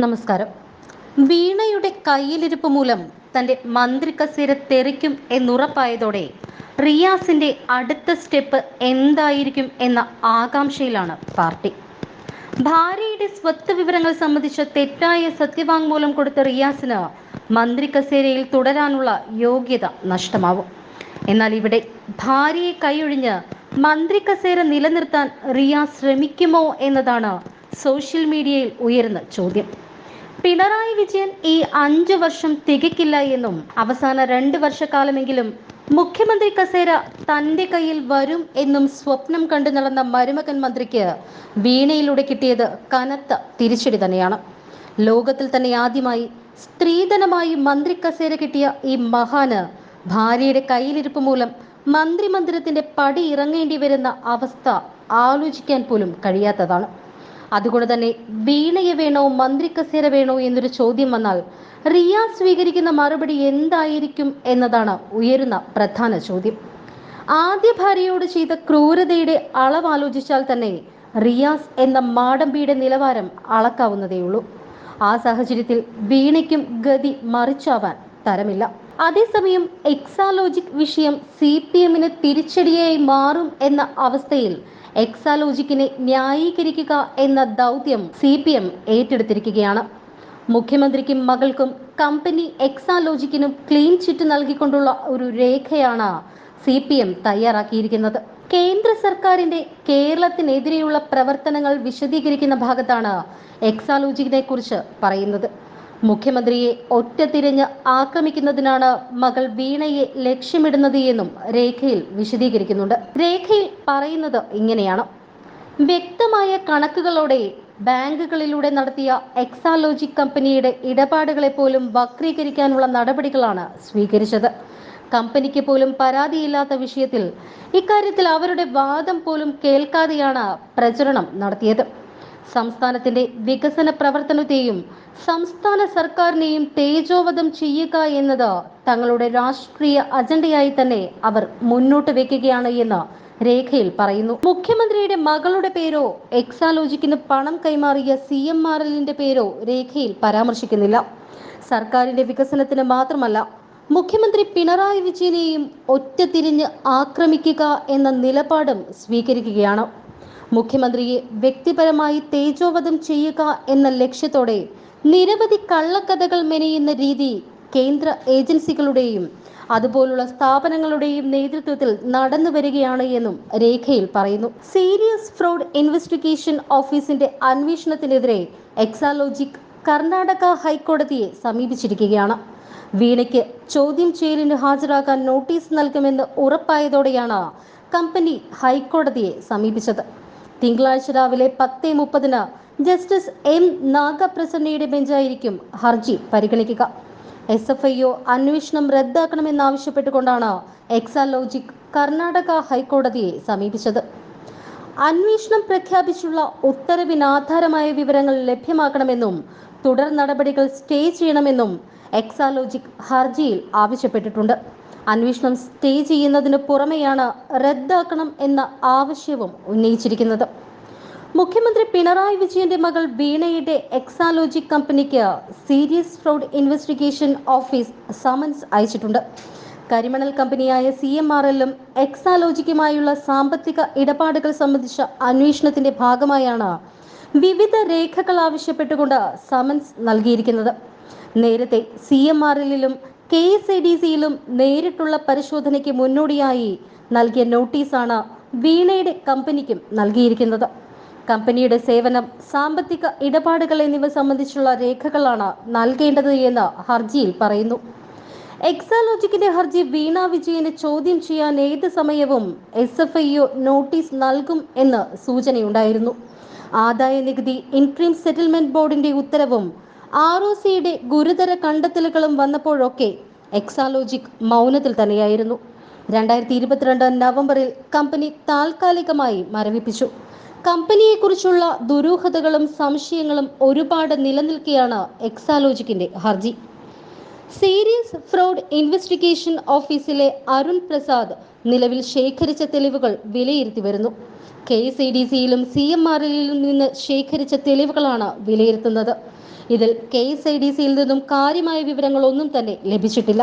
നമസ്കാരം. വീണയുടെ കയ്യിലിരിപ്പ് മൂലം തന്റെ മന്ത്രി കസേര തെറിക്കും എന്നുറപ്പായതോടെ റിയാസിന്റെ അടുത്ത സ്റ്റെപ്പ് എന്തായിരിക്കും എന്ന ആകാംക്ഷയിലാണ് പാർട്ടി. ഭാര്യയുടെ സ്വത്ത് വിവരങ്ങൾ സംബന്ധിച്ച തെറ്റായ സത്യവാങ്മൂലം കൊടുത്ത റിയാസിന് മന്ത്രി കസേരയിൽ തുടരാനുള്ള യോഗ്യത നഷ്ടമാവും. എന്നാൽ ഇവിടെ ഭാര്യയെ കൈയൊഴിഞ്ഞ് മന്ത്രി കസേര നിലനിർത്താൻ റിയാസ് ശ്രമിക്കുമോ എന്നതാണ് സോഷ്യൽ മീഡിയയിൽ ഉയരുന്ന ചോദ്യം. പിണറായി വിജയൻ ഈ അഞ്ചു വർഷം തികക്കില്ല എന്നും അവസാന രണ്ട് വർഷക്കാലമെങ്കിലും മുഖ്യമന്ത്രി കസേര തന്റെ കയ്യിൽ വരും എന്നും സ്വപ്നം കണ്ടു നടന്ന മരുമകൻ മന്ത്രിക്ക് വീണയിലൂടെ കിട്ടിയത് കനത്ത തിരിച്ചടി തന്നെയാണ്. ലോകത്തിൽ തന്നെ ആദ്യമായി സ്ത്രീധനമായി മന്ത്രി കസേര കിട്ടിയ ഈ മഹാന് ഭാര്യയുടെ കയ്യിലിരിപ്പ് മൂലം മന്ത്രി മന്ദിരത്തിന്റെ പടി ഇറങ്ങേണ്ടി വരുന്ന അവസ്ഥ ആലോചിക്കാൻ പോലും കഴിയാത്തതാണ്. അതുകൊണ്ട് തന്നെ വീണയെ വേണോ മന്ത്രി കസേര വേണോ എന്നൊരു ചോദ്യം വന്നാൽ റിയാസ് സ്വീകരിക്കുന്ന മറുപടി എന്തായിരിക്കും എന്നതാണ് ഉയരുന്ന പ്രധാന ചോദ്യം. ആദ്യ ഭാര്യയോട് ചെയ്ത ക്രൂരതയുടെ അളവ് ആലോചിച്ചാൽ തന്നെ റിയാസ് എന്ന മാടമ്പിയുടെ നിലവാരം അളക്കാവുന്നതേയുള്ളൂ. ആ സാഹചര്യത്തിൽ വീണയ്ക്കും ഗതി മറിച്ചാവാൻ തരമില്ല. അതേസമയം എക്സാലോജിക് വിഷയം സി പി എമ്മിന് തിരിച്ചടിയായി മാറും എന്ന അവസ്ഥയിൽ എക്സാലോജിക്കിനെ ന്യായീകരിക്കുക എന്ന ദൗത്യം സി പി എം ഏറ്റെടുത്തിരിക്കുകയാണ്. മുഖ്യമന്ത്രിക്കും മകൾക്കും കമ്പനി എക്സാലോജിക്കിനും ക്ലീൻ ചിറ്റ് നൽകിക്കൊണ്ടുള്ള ഒരു രേഖയാണ് സി പി എം തയ്യാറാക്കിയിരിക്കുന്നത്. കേന്ദ്ര സർക്കാരിന്റെ കേരളത്തിനെതിരെയുള്ള പ്രവർത്തനങ്ങൾ വിശദീകരിക്കുന്ന ഭാഗത്താണ് എക്സാലോജിക്കിനെ കുറിച്ച് പറയുന്നത്. മുഖ്യമന്ത്രിയെ ഒറ്റ തിരിഞ്ഞ് ആക്രമിക്കുന്നതിനാണ് മകൾ വീണയെ ലക്ഷ്യമിടുന്നത് എന്നും രേഖയിൽ വിശദീകരിക്കുന്നുണ്ട്. രേഖയിൽ പറയുന്നത് ഇങ്ങനെയാണ്. വ്യക്തമായ കണക്കുകളോടെ ബാങ്കുകളിലൂടെ നടത്തിയ എക്സാലോജി കമ്പനിയുടെ ഇടപാടുകളെ പോലും വക്രീകരിക്കാനുള്ള നടപടികളാണ് സ്വീകരിച്ചത്. കമ്പനിക്ക് പോലും പരാതിയില്ലാത്ത വിഷയത്തിൽ ഇക്കാര്യത്തിൽ അവരുടെ വാദം പോലും കേൾക്കാതെയാണ് പ്രചരണം നടത്തിയത്. സംസ്ഥാനത്തിന്റെ വികസന പ്രവർത്തനത്തെയും സംസ്ഥാന സർക്കാരിനെയും തേജോവധം ചെയ്യുക എന്നത് തങ്ങളുടെ രാഷ്ട്രീയ അജണ്ടയായി തന്നെ അവർ മുന്നോട്ട് വെക്കുകയാണ് എന്ന് രേഖയിൽ പറയുന്നു. മുഖ്യമന്ത്രിയുടെ മകളുടെ പേരോ എക്സാലോജിക്കിന് പണം കൈമാറിയ സി എം പേരോ രേഖയിൽ പരാമർശിക്കുന്നില്ല. സർക്കാരിന്റെ വികസനത്തിന് മാത്രമല്ല മുഖ്യമന്ത്രി പിണറായി വിജയനെയും ഒറ്റ തിരിഞ്ഞ് ആക്രമിക്കുക എന്ന നിലപാടും സ്വീകരിക്കുകയാണ്. മുഖ്യമന്ത്രിയെ വ്യക്തിപരമായി തേജോവധം ചെയ്യുക എന്ന ലക്ഷ്യത്തോടെ നിരവധി കള്ളക്കഥകൾ മെനയുന്ന രീതി കേന്ദ്ര ഏജൻസികളുടെയും അതുപോലുള്ള സ്ഥാപനങ്ങളുടെയും നേതൃത്വത്തിൽ നടന്നു വരികയാണ് എന്നും രേഖയിൽ പറയുന്നു. സീരിയസ് ഫ്രോഡ് ഇൻവെസ്റ്റിഗേഷൻ ഓഫീസിന്റെ അന്വേഷണത്തിനെതിരെ എക്സാലോജിക് കർണാടക ഹൈക്കോടതിയെ സമീപിച്ചിരിക്കുകയാണ്. വീണയ്ക്ക് ചോദ്യം ചെയ്യലിന് ഹാജരാക്കാൻ നോട്ടീസ് നൽകുമെന്ന് ഉറപ്പായതോടെയാണ് കമ്പനി ഹൈക്കോടതിയെ സമീപിച്ചത്. തിങ്കളാഴ്ച രാവിലെ പത്ത് മുപ്പതിന് ജസ്റ്റിസ് എം നാഗപ്രസന്നയുടെ ബെഞ്ചായിരിക്കും ഹർജി പരിഗണിക്കുക. എസ് എഫ് ഐ ഒ അന്വേഷണം റദ്ദാക്കണമെന്നാവശ്യപ്പെട്ടുകൊണ്ടാണ് എക്സാലോജിക് കർണാടക ഹൈക്കോടതിയെ സമീപിച്ചത്. അന്വേഷണം പ്രഖ്യാപിച്ചുള്ള ഉത്തരവിനാധാരമായ വിവരങ്ങൾ ലഭ്യമാക്കണമെന്നും തുടർ നടപടികൾ സ്റ്റേ ചെയ്യണമെന്നും എക്സാലോജിക് ഹർജിയിൽ ആവശ്യപ്പെട്ടിട്ടുണ്ട്. അന്വേഷണം സ്റ്റേ ചെയ്യുന്നതിന് പുറമെയാണ് റദ്ദാക്കണം എന്ന ആവശ്യവും ഉന്നയിച്ചിരിക്കുന്നത്. മുഖ്യമന്ത്രി പിണറായി വിജയന്റെ മകൾ വീണയുടെ എക്സാലോജി കമ്പനിക്ക് serious fraud investigation office summons അയച്ചിട്ടുണ്ട്. കരിമണൽ കമ്പനിയായ സി എം ആർ എല്ലും എക്സാലോജിക്കുമായുള്ള സാമ്പത്തിക ഇടപാടുകൾ സംബന്ധിച്ച അന്വേഷണത്തിന്റെ ഭാഗമായാണ് വിവിധ രേഖകൾ ആവശ്യപ്പെട്ടുകൊണ്ട് സമൻസ് നൽകിയിരിക്കുന്നത്. നേരത്തെ സി എം ആർ എല്ലിലും കെ എസ് ഐ ഡി സിയിലും നേരിട്ടുള്ള പരിശോധനയ്ക്ക് മുന്നോടിയായി നൽകിയ നോട്ടീസാണ് വീണയുടെ കമ്പനിക്കും നൽകിയിരിക്കുന്നത്. കമ്പനിയുടെ സേവനം സാമ്പത്തിക ഇടപാടുകൾ എന്നിവ സംബന്ധിച്ചുള്ള രേഖകളാണ് നൽകേണ്ടത് എന്ന് ഹർജിയിൽ പറയുന്നു. എക്സാലോജിക്കിന്റെ ഹർജി വീണ വിജയനെ ചോദ്യം ചെയ്യാൻ ഏത് സമയവും എസ് എഫ് ഐ നോട്ടീസ് നൽകും എന്ന് സൂചനയുണ്ടായിരുന്നു. ആദായ നികുതി ഇൻട്രീം സെറ്റിൽമെന്റ് ബോർഡിന്റെ ഉത്തരവും ആർ ഒ സിയുടെ ഗുരുതര കണ്ടെത്തലുകളും വന്നപ്പോഴൊക്കെ എക്സാലോജിക് മൗനത്തിൽ തന്നെയായിരുന്നു. രണ്ടായിരത്തി ഇരുപത്തിരണ്ട് നവംബറിൽ കമ്പനി താൽക്കാലികമായി മരവിപ്പിച്ചു. കമ്പനിയെക്കുറിച്ചുള്ള ദുരൂഹതകളും സംശയങ്ങളും ഒരുപാട് നിലനിൽക്കെയാണ് എക്സാലോജിക്കിന്റെ ഹർജി. സീരിയസ് ഫ്രോഡ് ഇൻവെസ്റ്റിഗേഷൻ ഓഫീസിലെ അരുൺ പ്രസാദ് നിലവിൽ ശേഖരിച്ച തെളിവുകൾ വിലയിരുത്തി വരുന്നു. കെ ഐ ഡി സിയിലും സി എം ആർ എല്ലിലും നിന്ന് ശേഖരിച്ച തെളിവുകളാണ് വിലയിരുത്തുന്നത്. ഇതിൽ കെ എസ് ഐ ഡി സിയിൽ നിന്നും കാര്യമായ വിവരങ്ങളൊന്നും തന്നെ ലഭിച്ചിട്ടില്ല.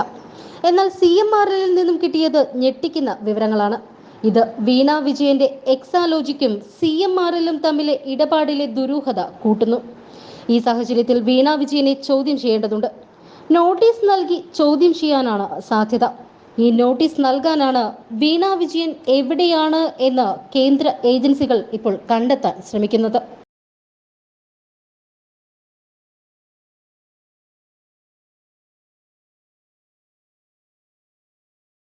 എന്നാൽ സി എം ആർ എല്ലിൽ നിന്നും കിട്ടിയത് ഞെട്ടിക്കുന്ന വിവരങ്ങളാണ്. ഇത് വീണ വിജയന്റെ എക്സാലോജിക്കും സി എം ആർ എല്ലും തമ്മിലെ ഇടപാടിലെ ദുരൂഹത കൂട്ടുന്നു. ഈ സാഹചര്യത്തിൽ വീണ വിജയനെ ചോദ്യം ചെയ്യേണ്ടതുണ്ട്. നോട്ടീസ് നൽകി ചോദ്യം ചെയ്യാനാണ് സാധ്യത. ഈ നോട്ടീസ് നൽകാനാണ് വീണ വിജയൻ എവിടെയാണ് എന്ന് കേന്ദ്ര ഏജൻസികൾ ഇപ്പോൾ കണ്ടെത്താൻ ശ്രമിക്കുന്നത്.